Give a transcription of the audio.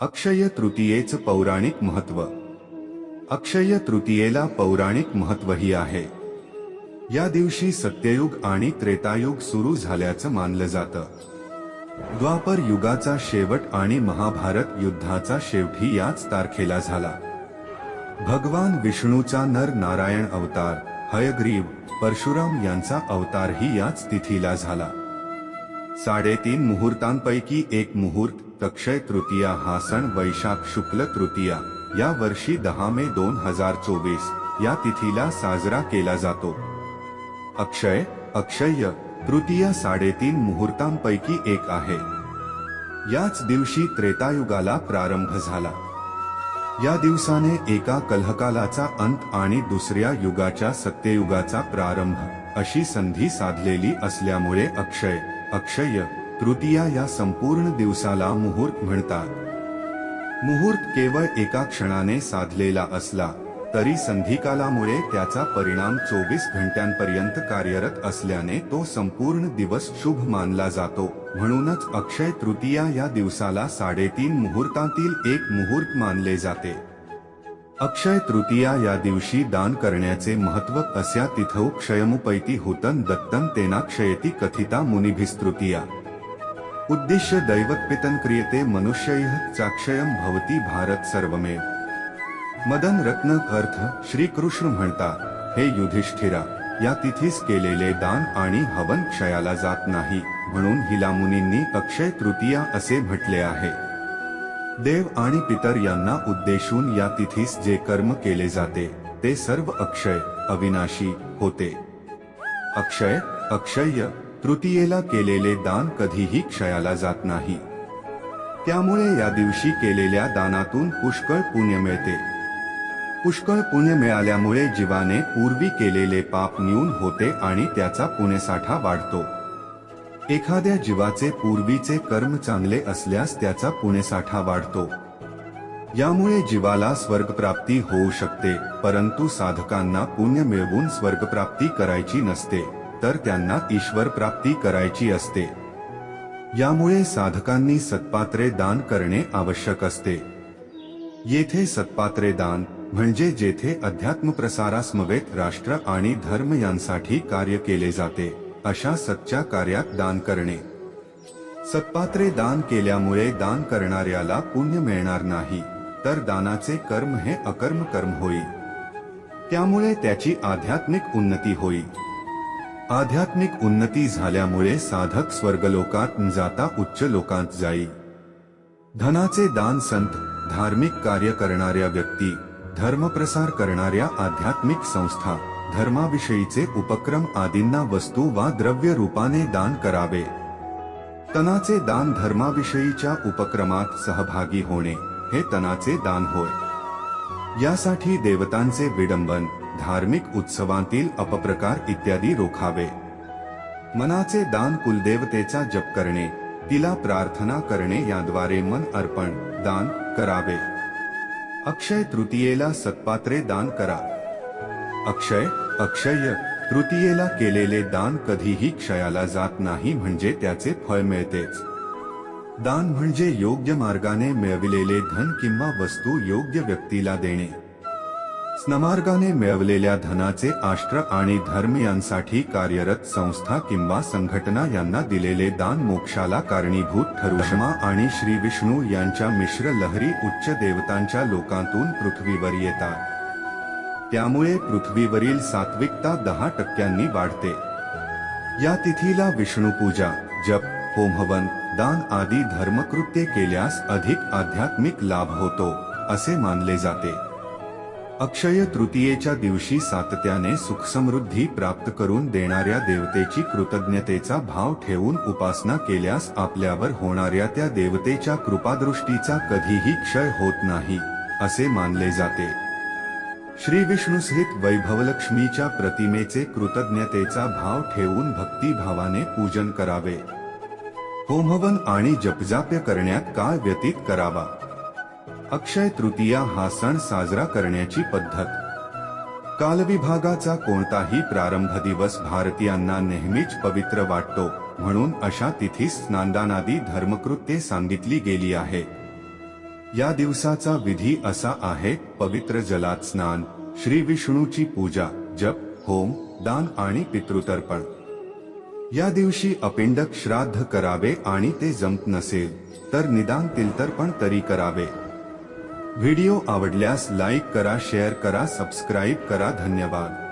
अक्षय तृतीयेच पौराणिक महत्त्व. अक्षय तृतीयेला पौराणिक महत्वही आहे. या दिवशी सत्ययुग आणि त्रेतायुग सुरू झाल्याचं मानलं जातं. द्वापर युगाचा शेवट आणि महाभारत युद्धाचा शेवटी याच तारखेला झाला. भगवान विष्णूचा नर नारायण अवतार हयग्रीव परशुराम यांचा अवतारही याच तिथीला झाला. साडेतीन मुहूर्तांपैकी एक मुहूर्त अक्षय तृतीया हा सण वैशाख शुक्ल तृतीया. या वर्षी दहा मे दोन हजार चोवीस. या तिथीला साजरा केला जातो. अक्षय अक्षय तृतीया साडेतीन मुहूर्तांपैकी एक आहे. याच दिवशी त्रेतायुगाला प्रारंभ झाला. या दिवसाने एका कलहकालाचा अंत आणि दुसऱ्या युगाच्या सत्ययुगाचा प्रारंभ अशी संधी साधलेली असल्यामुळे अक्षय अक्षय तृतीया या संपूर्ण दिवसाला मुहूर्त म्हणतात. मुहूर्त केवळ एका क्षणाने साधलेला असला तरी संधिकालामुळे त्याचा परिणाम चोवीस घंट्यांपर्यंत कार्यरत असल्याने तो संपूर्ण दिवस शुभ मानला जातो. म्हणूनच अक्षय तृतीया या दिवसाला साडेतीन मुहूर्तातील एक मुहूर्त मानले जाते. अक्षय तृतीया या दिवशी दान करण्याचे महत्त्व अस्या तिथौ क्षयमुपैती होतन दत्तन तेना क्षयती कथिता मुनिभिस्तृतीया. उद्दिश्य दैवत्पितन क्रियते मनुष्यैः चाक्षयम भवती भारत सर्वमेव. मदन रत्न अर्थ श्रीकृष्ण म्हणतात हे युधिष्ठिरा या तिथीस केलेले दान आणि हवन क्षयाला जात नाही म्हणून हिला मुनींनी अक्षय तृतीया असे म्हटले आहे. देव आणि पितर यांना उद्देशून या तिथीस जे कर्म केले जाते ते सर्व अक्षय अविनाशी होते. अक्षय अक्षय्य तृतीयेला केलेले दान कधीही क्षयाला जात नाही. त्यामुळे या दिवशी केलेल्या दानातून पुष्कळ पुण्य मिळते. पुष्कळ पुण्य मिळाल्यामुळे जीवाने पूर्वी केलेले पाप न्यून होते आणि त्याचा पुण्यसाठा वाढतो. एखाद्या जीवाचे पूर्वीचे कर्म चांगले असल्यास त्याचा पुणेसाठा वाढतो. यामुळे जीवाला स्वर्गप्राप्ती होऊ शकते परंतु साधकांना पुण्य मिळवून स्वर्गप्राप्ती करायची नसते तर त्यांना ईश्वर प्राप्ती करायची असते. यामुळे साधकांनी सत्पात्रे दान करणे आवश्यक असते. येथे सत्पात्रे दान म्हणजे जेथे अध्यात्म प्रसारासमवेत राष्ट्र आणि धर्म यांसाठी कार्य केले जाते. अशा सच्च्या कार्यात दान करणे. सत्पात्रे दान केल्यामुळे दान करणाऱ्याला पुण्य मिळणार नाही तर दानाचे कर्म हे अकर्म कर्म होईल त्यामुळे त्याची आध्यात्मिक उन्नती होईल आध्यात्मिक उन्नती झाल्यामुळे साधक स्वर्गलोकात जाता उच्च लोकांत जाईल धनाचे दान संत धार्मिक कार्य करणाऱ्या व्यक्ती धर्मप्रसार करणाऱ्या आध्यात्मिक संस्था धर्माविषयीचे उपक्रम आदींना वस्तू वा द्रव्य रूपाने दान करावे. तनाचे दान धर्माविषयीच्या उपक्रमात सहभागी होणे हे तनाचे दान होय. यासाठी देवतांचे विडंबन धार्मिक उत्सवांतील अपप्रकार इत्यादी रोखावे. मनाचे दान कुलदेवतेचा जप करणे तिला प्रार्थना करणे याद्वारे मन अर्पण दान करावे. अक्षय तृतीयेला सत्पात्रे दान करा. अक्षय अक्षय तृतीयेला केलेले दान कधीही क्षयाला जात नाही म्हणजे त्याचे फळ मिळतेच. दान म्हणजे योग्य मार्गाने मिळविलेले धन किंवा वस्तू योग्य व्यक्तीला देणे. स्नमार्गाने मिळवलेल्या धनाचे आष्ट्र आणि धर्मियांसाठी कार्यरत संस्था किंवा संघटना यांना दिलेले दान मोक्षाला कारणीभूत ठरू क्षमा आणि श्री विष्णू यांच्या मिश्र लहरी उच्च देवतांच्या लोकांतून पृथ्वीवर येतात. त्यामुळे पृथ्वीवरील सात्विकता दहा टक्क्यांनी वाढते. या तिथीला विष्णू पूजा जप होमहवन दान आदी धर्मकृत्ये केल्यास अधिक आध्यात्मिक लाभ होतो असे मानले जाते. अक्षय तृतीयेच्या दिवशी सातत्याने सुखसमृद्धी प्राप्त करून देणाऱ्या देवतेची कृतज्ञतेचा भाव ठेवून उपासना केल्यास आपल्यावर होणाऱ्या त्या देवतेच्या कृपादृष्टीचा कधीही क्षय होत नाही असे मानले जाते. श्री विष्णुसहित वैभवलक्ष्मीच्या प्रतिमेचे कृतज्ञतेचा भाव ठेवून भक्तिभावाने पूजन करावे. होमवन आणि जपजाप्य करण्यात काळ व्यतीत करावा. अक्षय तृतीया हा सण साजरा करण्याची पद्धत. कालविभागाचा कोणताही प्रारंभ दिवस भारतीयांना नेहमीच पवित्र वाटतो म्हणून अशा तिथीस स्नानदानादी धर्मकृत्ये सांगितली गेली आहे. या दिवसाचा विधी असा आहे पवित्र जलात स्नान श्री विष्णूची पूजा जप होम दान आणि पितृतर्पण. या दिवशी अपिंडक श्राद्ध करावे आणि ते जमत नसेल तर निदान तिलतर्पण तरी करावे. व्हिडिओ आवडल्यास लाईक करा शेअर करा सबस्क्राईब करा धन्यवाद.